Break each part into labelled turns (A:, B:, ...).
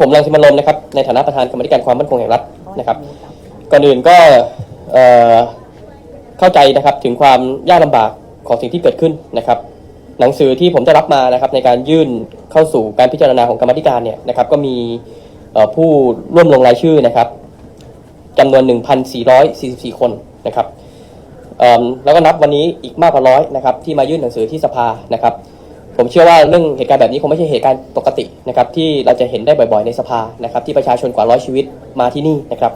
A: ผมรังสิมันต์โรมนะครับในฐานะประธานกรรมธิการความมั่นคงแห่งรัฐนะครับ ก่อนอื่นก็เอ่อเข้าใจนะครับถึงความยากลำบากของสิ่งที่เกิดขึ้นนะครับ หนังสือที่ผมได้รับมานะครับในการยื่นเข้าสู่การพิจารณาของกรรมธิการเนี่ยนะครับ ก็มีเอ่อผู้ร่วมลงรายชื่อนะครับจำนวน 1,444 คนนะครับเอิ่มแล้วก็นับวันนี้อีกมากกว่าร้อยนะครับที่มายื่นหนังสือที่สภานะครับ ผมเชื่อว่าเรื่องเหตุการณ์แบบนี้คงไม่ใช่เหตุการณ์ปกตินะครับที่เราจะเห็นได้บ่อยๆในสภานะครับที่ประชาชนกว่าร้อยชีวิตมาที่นี่นะครับ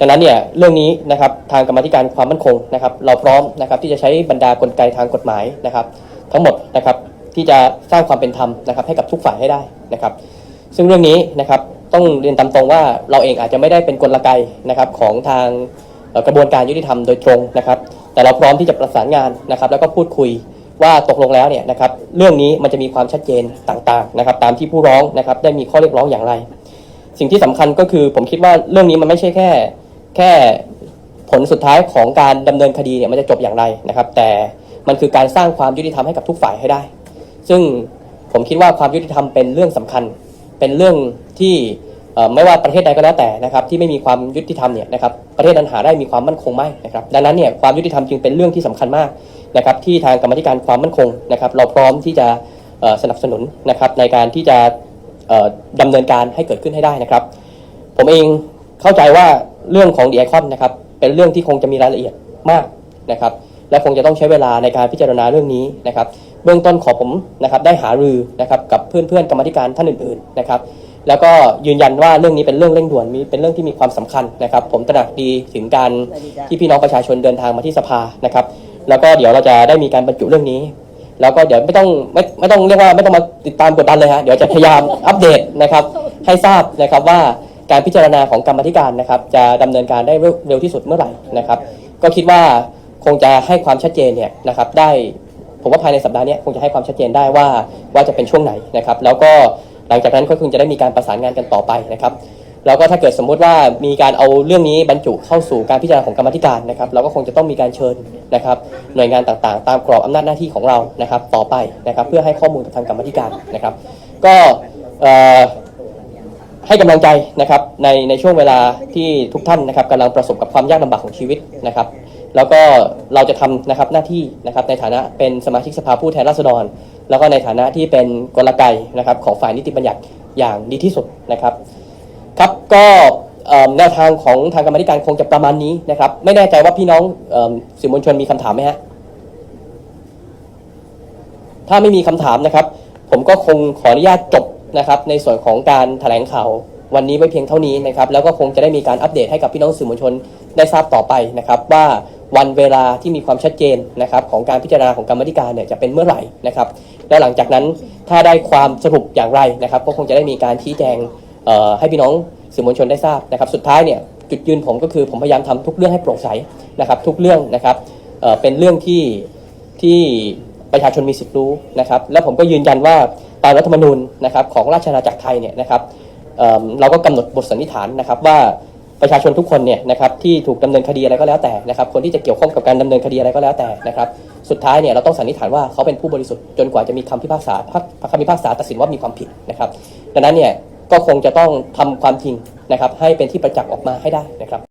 A: ดังนั้นเนี่ยเรื่องนี้นะครับทางกรรมธิการความมั่นคงนะครับ เราพร้อมนะครับที่จะใช้บรรดากลไกทางกฎหมายนะครับ ทั้งหมดนะครับที่จะสร้างความเป็นธรรมนะครับให้กับทุกฝ่ายให้ได้นะครับ ซึ่งเรื่องนี้นะครับต้องเรียนตามตรงว่าเราเองอาจจะไม่ได้เป็นกลไกนะครับของทางกระบวนการยุติธรรมโดยตรงนะครับ แต่เราพร้อมที่จะประสานงานนะครับ แล้วก็พูดคุย ว่าตกลงแล้วเนี่ยนะครับเรื่องนี้มันจะมีความชัดเจนต่างๆนะครับตามที่ผู้ร้องนะครับได้มีข้อเรียกร้องอย่างไร สิ่งที่สำคัญก็คือผมคิดว่าเรื่องนี้มันไม่ใช่แค่แค่ผลสุดท้ายของการดำเนินคดีเนี่ยมันจะจบอย่างไรนะครับ แต่มันคือการสร้างความยุติธรรมให้กับทุกฝ่ายให้ได้ ซึ่งผมคิดว่าความยุติธรรมเป็นเรื่องสำคัญ เป็นเรื่องที่ ไม่ว่าประเทศใดก็แล้วแต่นะครับที่ไม่มีความยุติธรรมเนี่ยนะครับประเทศนั้นหาได้มีความมั่นคงไม่นะครับดังนั้นเนี่ยความยุติธรรมจึงเป็นเรื่องที่สำคัญมากนะครับที่ทางกรรมธิการความมั่นคงนะครับเราพร้อมที่จะสนับสนุนนะครับในการที่จะเอ่อดำเนินการให้เกิดขึ้นให้ได้นะครับ ผมเองเข้าใจว่าเรื่องของดีไอคอนนะครับเป็นเรื่องที่คงจะมีรายละเอียดมากนะครับและคงจะต้องใช้เวลาในการพิจารณาเรื่องนี้นะครับ เบื้องต้นขอผมนะครับได้หารือนะครับกับเพื่อนๆกรรมธิการท่านอื่นๆนะครับ แล้วก็ยืนยันว่าเรื่องนี้เป็นเรื่องเร่งด่วนมีเป็นเรื่องที่มีความสำคัญนะครับ ผมตระหนักดีถึงการที่พี่น้องประชาชนเดินทางมาที่สภานะครับ แล้วก็เดี๋ยวเราจะได้มีการบรรจุเรื่องนี้ แล้วก็เดี๋ยวไม่ต้องไม่ไม่ต้องเรียกว่าไม่ต้องมาติดตามกดดันเลยฮะเดี๋ยวจะพยายามอัปเดตนะครับ ให้ทราบนะครับว่าการพิจารณาของกรรมาธิการนะครับ จะดำเนินการได้เร็วเร็วที่สุดเมื่อไหร่นะครับ ก็คิดว่าคงจะให้ความชัดเจนเนี่ยนะครับได้ผมว่าภายในสัปดาห์เนี้ยคงจะให้ความชัดเจนได้ว่าว่าจะเป็นช่วงไหนนะครับ แล้วก็ หลังจากนั้นก็คงจะได้มีการประสานงานกันต่อไปนะครับ แล้วก็ถ้าเกิดสมมุติว่ามีการเอาเรื่องนี้บรรจุเข้าสู่การพิจารณาของกรรมธิการนะครับ เราก็คงจะต้องมีการเชิญนะครับ หน่วยงานต่างๆ ตามกรอบอำนาจหน้าที่ของเรานะครับ ต่อไปนะครับ เพื่อให้ข้อมูลกับทางกรรมธิการนะครับ ก็ให้กำลังใจนะครับในในช่วงเวลาที่ทุกท่านนะครับกำลังประสบกับความยากลำบากของชีวิตนะครับ แล้วก็เราจะทำนะครับหน้าที่นะครับในฐานะเป็นสมาชิกสภาผู้แทนราษฎร แล้วก็ในฐานะที่เป็นกลไกนะครับของฝ่ายนิติบัญญัติอย่างดีที่สุดนะครับครับก็แนวทางของทางกรรมธิการคงจะประมาณนี้นะครับ ไม่แน่ใจว่าพี่น้องเอิ่มสื่อมวลชนมีคำถามไหมฮะถ้าไม่มีคำถามนะครับ ผมก็คงขออนุญาตจบนะครับในส่วนของการแถลงข่าววันนี้ไว้เพียงเท่านี้นะครับ แล้วก็คงจะได้มีการอัปเดตให้กับพี่น้องสื่อมวลชนได้ทราบต่อไปนะครับว่า วันเวลาที่มีความชัดเจนนะครับของการพิจารณาของกรรมธิการเนี่ยจะเป็นเมื่อไหร่นะครับ แล้วหลังจากนั้นถ้าได้ความสรุปอย่างไรนะครับ ก็คงจะได้มีการชี้แจงให้พี่น้องสื่อมวลชนได้ทราบนะครับ สุดท้ายเนี่ยจุดยืนผมก็คือผมพยายามทำทุกเรื่องให้โปร่งใสนะครับทุกเรื่องนะครับเเป็นเรื่องที่ที่ประชาชนมีสิทธิ์รู้นะครับ แล้วผมก็ยืนยันว่าตามรัฐธรรมนูญนะครับของราชอาณาจักรไทยเนี่ยนะครับเเราก็กำหนดบทสันนิษฐานนะครับว่า ประชาชนทุกคนเนี่ยนะครับที่ถูกดำเนินคดีอะไรก็แล้วแต่นะครับคนที่จะเกี่ยวข้องกับการดำเนินคดีอะไรก็แล้วแต่นะครับสุดท้ายเนี่ยเราต้องสันนิษฐานว่าเขาเป็นผู้บริสุทธิ์จนกว่าจะมีคำพิพากษาคำพิพากษาตัดสินว่ามีความผิดนะครับดังนั้นเนี่ยก็คงจะต้องทำความจริงนะครับให้เป็นที่ประจักษ์ออกมาให้ได้นะครับ